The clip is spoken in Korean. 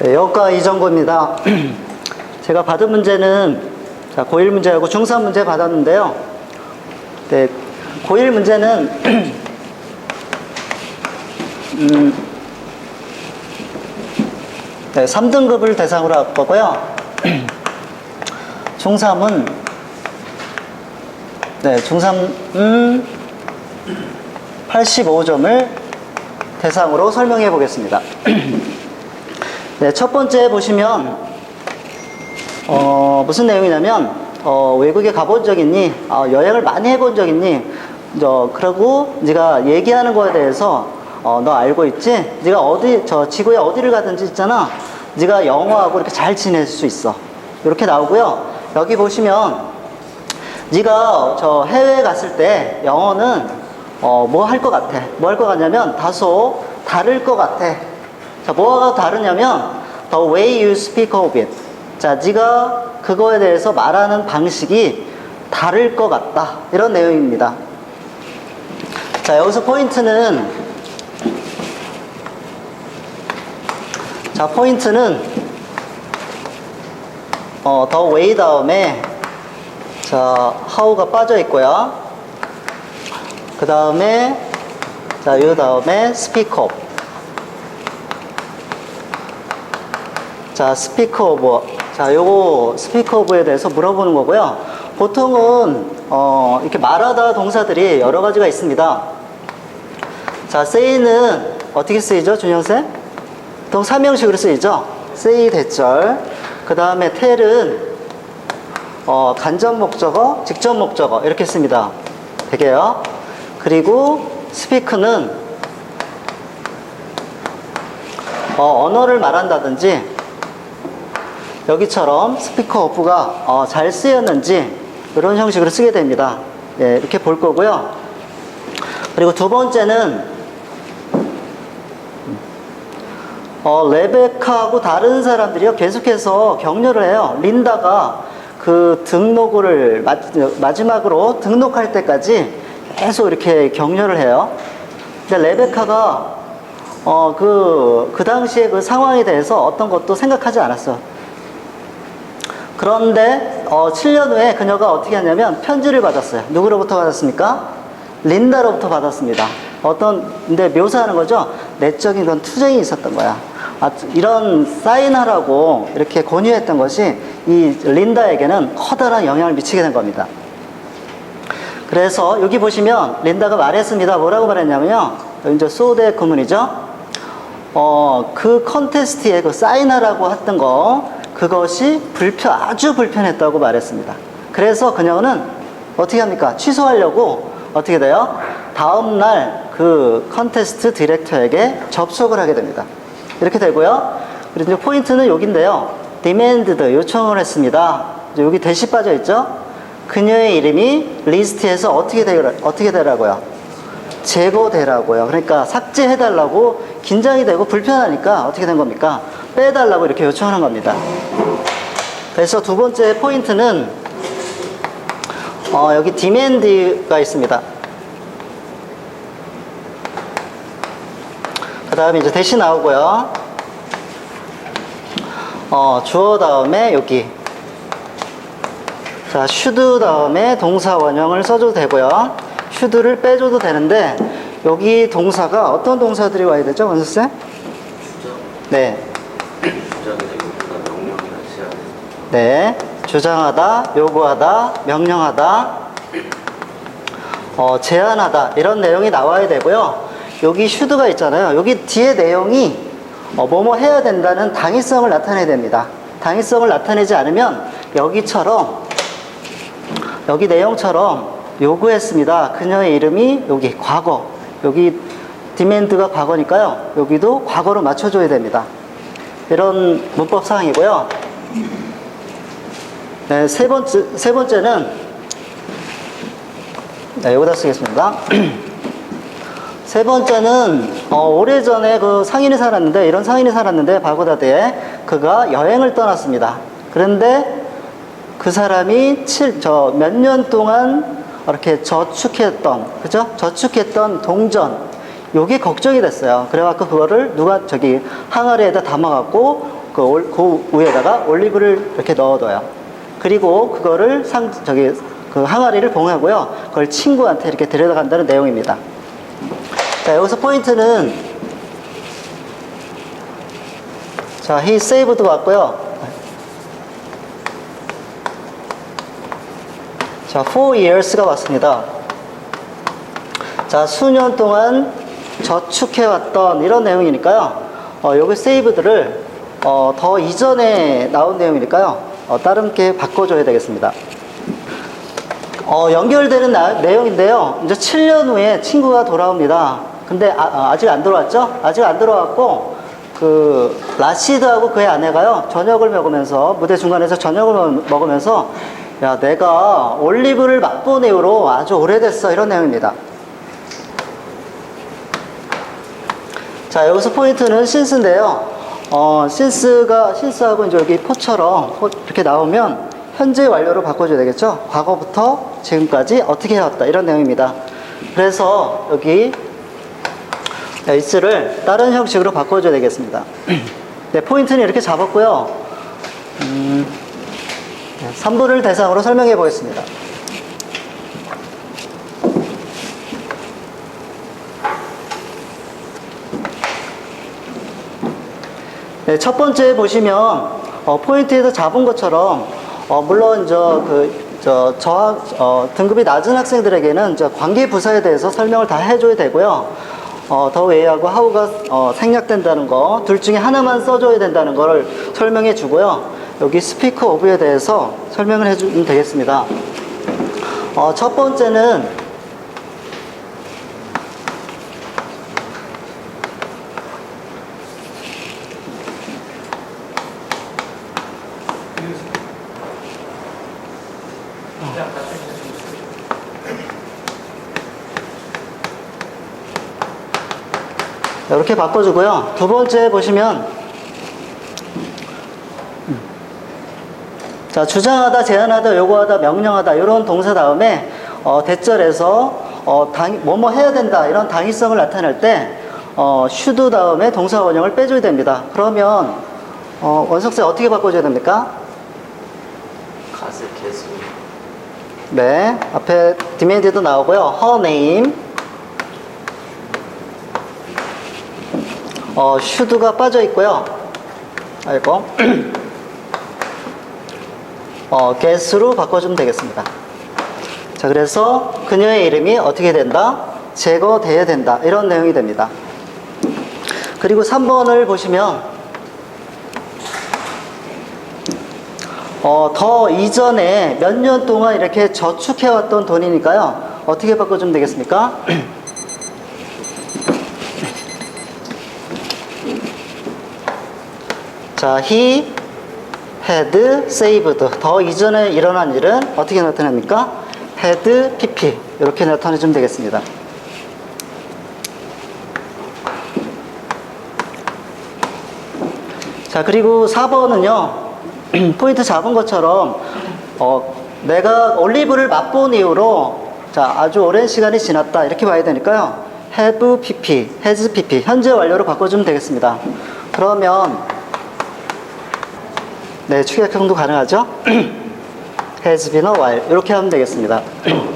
네, 여기가 이정고입니다. 제가 받은 문제는 자, 고1 문제하고 중3 문제 받았는데요. 네, 고1 문제는 음, 네, 3등급을 대상으로 할 거고요. 중3은 네, 중3은 85점을 대상으로 설명해 보겠습니다. 네, 첫 번째 보시면 어, 무슨 내용이냐면 어, 외국에 가본 적 있니? 어, 여행을 많이 해본 적 있니? 저 그러고 네가 얘기하는 거에 대해서 어, 너 알고 있지? 네가 어디 저 지구에 어디를 가든지 있잖아. 네가 영어하고 이렇게 잘 지낼 수 있어. 이렇게 나오고요. 여기 보시면 네가 저 해외에 갔을 때 영어는 어, 뭐 할 것 같아? 뭐 할 것 같냐면 다소 다를 것 같아. 자, 뭐가 다르냐면 the way you speak of it. 자, 네가 그거에 대해서 말하는 방식이 다를 것 같다. 이런 내용입니다. 자, 여기서 포인트는 자, 포인트는 어, the way 다음에 자, how가 빠져 있고요. 그 다음에 자, 요 다음에 speak of. 자, 스피크 오브. 자, 요거 스피크 오브에 대해서 물어보는 거고요. 보통은 어, 이렇게 말하다 동사들이 여러 가지가 있습니다. 자, say는 어떻게 쓰이죠, 준영쌤? 보통 사명식으로 쓰이죠. say 대절. 그 다음에 tell은 어, 간접 목적어, 직접 목적어 이렇게 씁니다. 되게요. 그리고 speak는 어, 언어를 말한다든지 여기처럼 스피커 오프가 어, 잘 쓰였는지 이런 형식으로 쓰게 됩니다. 예, 이렇게 볼 거고요. 그리고 두 번째는 어, 레베카하고 다른 사람들이요 계속해서 격려를 해요. 린다가 그 등록을 마, 마지막으로 등록할 때까지 계속 이렇게 격려를 해요. 근데 레베카가 어, 그, 그 당시에 그 상황에 대해서 어떤 것도 생각하지 않았어요. 그런데 어, 7년 후에 그녀가 어떻게 했냐면 편지를 받았어요. 누구로부터 받았습니까? 린다로부터 받았습니다. 어떤 근데 묘사하는 거죠. 내적인 그런 투쟁이 있었던 거야. 아, 이런 사인하라고 이렇게 권유했던 것이 이 린다에게는 커다란 영향을 미치게 된 겁니다. 그래서 여기 보시면 린다가 말했습니다. 뭐라고 말했냐면요. 이제 소대 구문이죠. 어, 그 컨테스트에 그 사인하라고 했던 거 그것이 불편 아주 불편했다고 말했습니다. 그래서 그녀는 어떻게 합니까? 취소하려고 어떻게 돼요? 다음 날 그 컨테스트 디렉터에게 접속을 하게 됩니다. 이렇게 되고요. 그리고 이제 포인트는 여기인데요. demanded 요청을 했습니다. 여기 대시 빠져 있죠? 그녀의 이름이 리스트에서 어떻게 되 어떻게 되라고요? 제거되라고요. 그러니까 삭제해달라고 긴장이 되고 불편하니까 어떻게 된 겁니까? 빼달라고 이렇게 요청하는 겁니다. 그래서 두 번째 포인트는 어, 여기 디맨드가 있습니다. 그 다음에 이제 대시 나오고요. 어, 주어 다음에 여기. 자, 슈드 다음에 동사 원형을 써줘도 되고요. 슈드를 빼줘도 되는데, 여기 동사가 어떤 동사들이 와야 되죠, 원수쌤? 네. 네. 주장하다, 요구하다, 명령하다, 어, 제안하다, 이런 내용이 나와야 되고요. 여기 슈드가 있잖아요. 여기 뒤에 내용이 어, 뭐뭐 해야 된다는 당위성을 나타내야 됩니다. 당위성을 나타내지 않으면 여기처럼, 여기 내용처럼 요구했습니다. 그녀의 이름이 여기 과거, 여기 디맨드가 과거니까요. 여기도 과거로 맞춰줘야 됩니다. 이런 문법 사항이고요. 네, 세 번째, 세 번째는, 네, 여기다 쓰겠습니다. 세 번째는, 어, 오래전에 그 상인이 살았는데, 이런 상인이 살았는데, 바그다드에 그가 여행을 떠났습니다. 그런데 그 사람이 몇 년 동안 이렇게 저축했던, 그죠? 저축했던 동전, 요게 걱정이 됐어요. 그래갖고 그거를 누가 저기 항아리에다 담아갖고 그, 올- 그 위에다가 올리브를 이렇게 넣어둬요. 그리고 그거를 상, 저기, 그 항아리를 봉하고요. 그걸 친구한테 이렇게 데려간다는 내용입니다. 자, 여기서 포인트는 자, he saved 왔고요. 자, four years가 왔습니다. 자, 수년 동안 저축해왔던 이런 내용이니까요. 어, 여기 saved를 어, 더 이전에 나온 내용이니까요. 어, 다른게 바꿔줘야 되겠습니다. 어, 연결되는 나- 내용인데요. 이제 7년 후에 친구가 돌아옵니다. 근데 아, 직안 돌아왔죠? 아직 안 돌아왔고 그 라시드하고 그의 아내가요 저녁을 먹으면서 무대 중간에서 저녁을 먹- 먹으면서 야 내가 올리브를 맛본 이후로 아주 오래됐어 이런 내용입니다. 자 여기서 포인트는 신스인데요. 어, 신스가 신스하고 이제 여기 포처럼 포- 이렇게 나오면 현재 완료로 바꿔줘야 되겠죠. 과거부터 지금까지 어떻게 해왔다 이런 내용입니다. 그래서 여기 S를 다른 형식으로 바꿔줘야 되겠습니다. 네, 포인트는 이렇게 잡았고요. 음, 3부를 대상으로 설명해 보겠습니다. 네, 첫 번째 보시면 어, 포인트에서 잡은 것처럼 어, 물론 저그 저, 저, 어, 등급이 낮은 학생들에게는 저 관계 부사에 대해서 설명을 다 해줘야 되고요. 어, 더 웨이하고 하우가 어, 생략된다는 거, 둘 중에 하나만 써줘야 된다는 거를 설명해 주고요. 여기 스피커 오브에 대해서 설명을 해주면 되겠습니다. 어, 첫 번째는 이렇게 바꿔주고요. 두 번째 보시면 음. 자 주장하다, 제안하다, 요구하다, 명령하다 이런 동사 다음에 어, 대절에서 어, 당, 뭐뭐 해야 된다 이런 당위성을 나타낼 때 어, should 다음에 동사 원형을 빼줘야 됩니다. 그러면 어, 원석세 어떻게 바꿔줘야 됩니까? 가스 개수 네, 앞에 demand도 나오고요. her name 어, should가 빠져 있고요. 아이고. 어, guess로 바꿔주면 되겠습니다. 자, 그래서 그녀의 이름이 어떻게 된다? 제거돼야 된다. 이런 내용이 됩니다. 그리고 3번을 보시면, 어, 더 이전에 몇 년 동안 이렇게 저축해왔던 돈이니까요. 어떻게 바꿔주면 되겠습니까? 자, he had saved. 더 이전에 일어난 일은 어떻게 나타납니까? had pp. 이렇게 나타내 주면 되겠습니다. 자, 그리고 4번은요, 포인트 잡은 것처럼, 어, 내가 올리브를 맛본 이후로, 자, 아주 오랜 시간이 지났다. 이렇게 봐야 되니까요. have pp, has pp, 현재 완료로 바꿔주면 되겠습니다. 그러면, 네, 추격형도 가능하죠? has been a while. 이렇게 하면 되겠습니다.